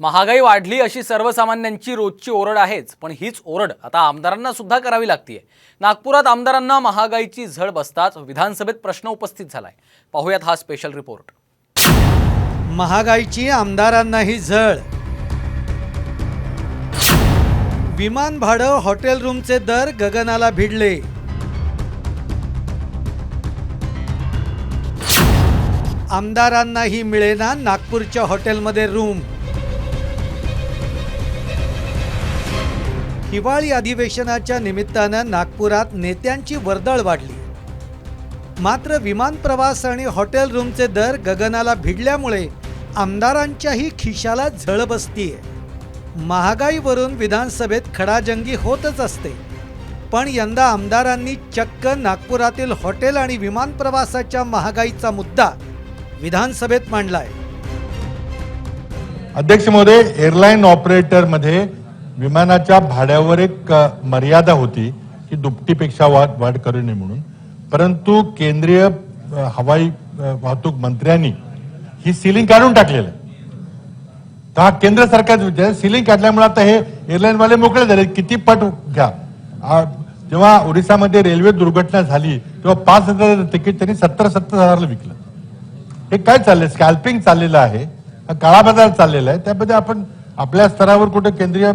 महागाई वाढली अशी सर्वसामान्यांची रोजची ओरड आहेच पण हीच ओरड आता आमदारांना सुद्धा करावी लागतीये. नागपुरात आमदारांना महागाईची झळ बसताच विधानसभेत प्रश्न उपस्थित झालाय. पाहुयात हा स्पेशल रिपोर्ट महागाईची आमदारांनाही झळ. विमान भाडं हॉटेल रूमचे दर गगनाला भिडले. आमदारांनाही मिळेना नागपूरच्या हॉटेलमध्ये रूम. हिवाळी अधिवेशनाच्या निमित्तानं नागपुरात नेत्यांची वर्दळ वाढली. मात्र विमान प्रवास आणि हॉटेल रूमचे दर गगनाला भिडल्यामुळे आमदारांच्याही खिशाला झळ बसतीये. महागाईवरून विधानसभेत खडाजंगी होतच असते. पण यंदा आमदारांनी चक्क नागपुरातील हॉटेल आणि विमान प्रवासाच्या महागाईचा मुद्दा विधानसभेत मांडलाय. अध्यक्ष महोदय एअरलाईन ऑपरेटरमध्ये विमानाच्या भाड्यावर एक मर्यादा होती की दुपटीपेक्षा वाढ वाढ करू नये म्हणून. परंतु केंद्रीय हवाई वाहतूक मंत्र्यांनी ही सिलिंग काढून टाकलेलं. आहे तर हा केंद्र सरकारचा विचार सिलिंग काढल्यामुळे आता हे एअरलाईनवाले मोकळे झाले. किती पट घ्या. जेव्हा ओरिसामध्ये रेल्वे दुर्घटना झाली तेव्हा पाच हजार तिकीट त्यांनी सत्तर सत्तर हजारला विकलं. हे काय चाललंय? स्कॅल्पिंग चाललेलं आहे. काळा बाजार चाललेला आहे. त्यामध्ये आपण आपल्या स्तरावर कुठे केंद्रीय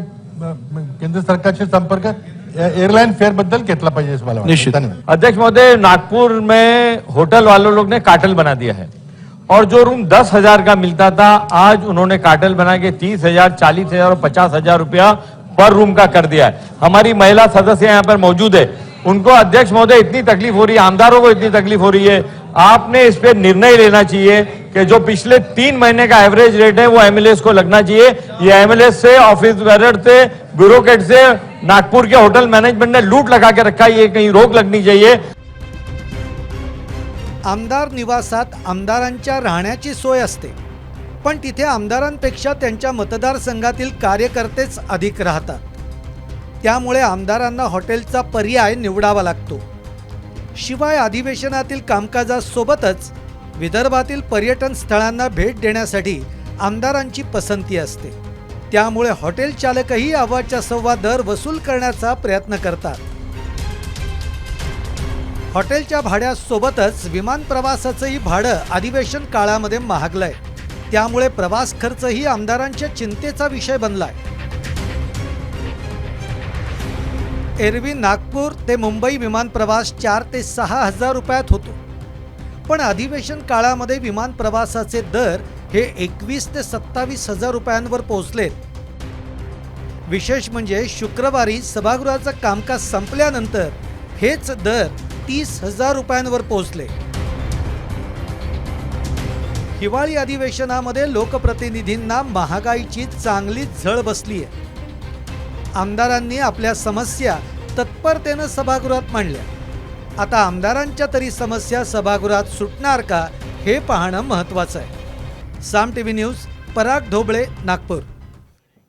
केंद्र सरकारशी संपर्क ए- एअरलाईन फेअर बद्दल घेतला पाहिजे मला निश्चित. अध्यक्ष महोदय नागपुर में होटल वालों लोग ने कार्टेल बना दिया है। और जो रूम दस हज़ार का मिलता था आज उन्होंने कार्टेल बना के तीस हज़ार चालीस हज़ार और पचास हज़ार रुपया पर रूम का कर दिया है। हमारी महिला सदस्य यहाँ पर मौजूद है। उनको अध्यक्ष महोदय इतनी तकलीफ़ हो रही है आमदारों को इतनी तकलीफ़ हो रही है। आपने इस पर निर्णय लेना चाहिए कि जो पिछले तीन महीने का एवरेज रेट है वो एमएलए को लगना चाहिए। ये एमएलए से ऑफ़िस बेरर से ब्यूरोक्रेट से नागपुर के होटल मैनेजमेंट ने लूट लगा के रखा है ये कहीं रोक लगनी चाहिए। आमदार निवासात आमदारांच्या राहण्याची सोय असते. पण तिथे आमदारांपेक्षा त्यांच्या मतदारसंघातील कार्यकर्तेच अधिक राहतात. त्यामुळे आमदारांना हॉटेलचा पर्याय निवडावा लागतो. शिवाय अधिवेशनातील कामकाजासोबतच विदर्भातील पर्यटन स्थळांना भेट देण्यासाठी आमदारांची पसंती असते. त्यामुळे हॉटेल चालकही अव्वाच्या सव्वा दर वसूल करण्याचा प्रयत्न करतात. हॉटेलच्या भाड्यासोबतच विमान प्रवासाचंही भाडं अधिवेशन काळामध्ये महागलंय. त्यामुळे प्रवास खर्चही आमदारांच्या चिंतेचा विषय बनलाय. एरवी नागपूर ते मुंबई विमान प्रवास चार ते सहा हजार रुपयात होतो. पण अधिवेशन काळामध्ये विमान प्रवासाचे दर हे एकवीस ते सत्तावीस हजार रुपयांवर पोहोचलेत. विशेष म्हणजे शुक्रवारी सभागृहाचं कामकाज संपल्यानंतर हेच दर तीस हजार रुपयांवर पोहोचले. हिवाळी अधिवेशनामध्ये लोकप्रतिनिधींना महागाईची चांगली झळ बसली आहे आमदारांनी आपल्या समस्या तत्परतेनं सभागृहात मांडल्या. आता आमदारांच्या तरी समस्या सभागृहात सुटणार का हे पाहणं महत्त्वाचं आहे. Saam T V news Parag Dhoble Nagpur.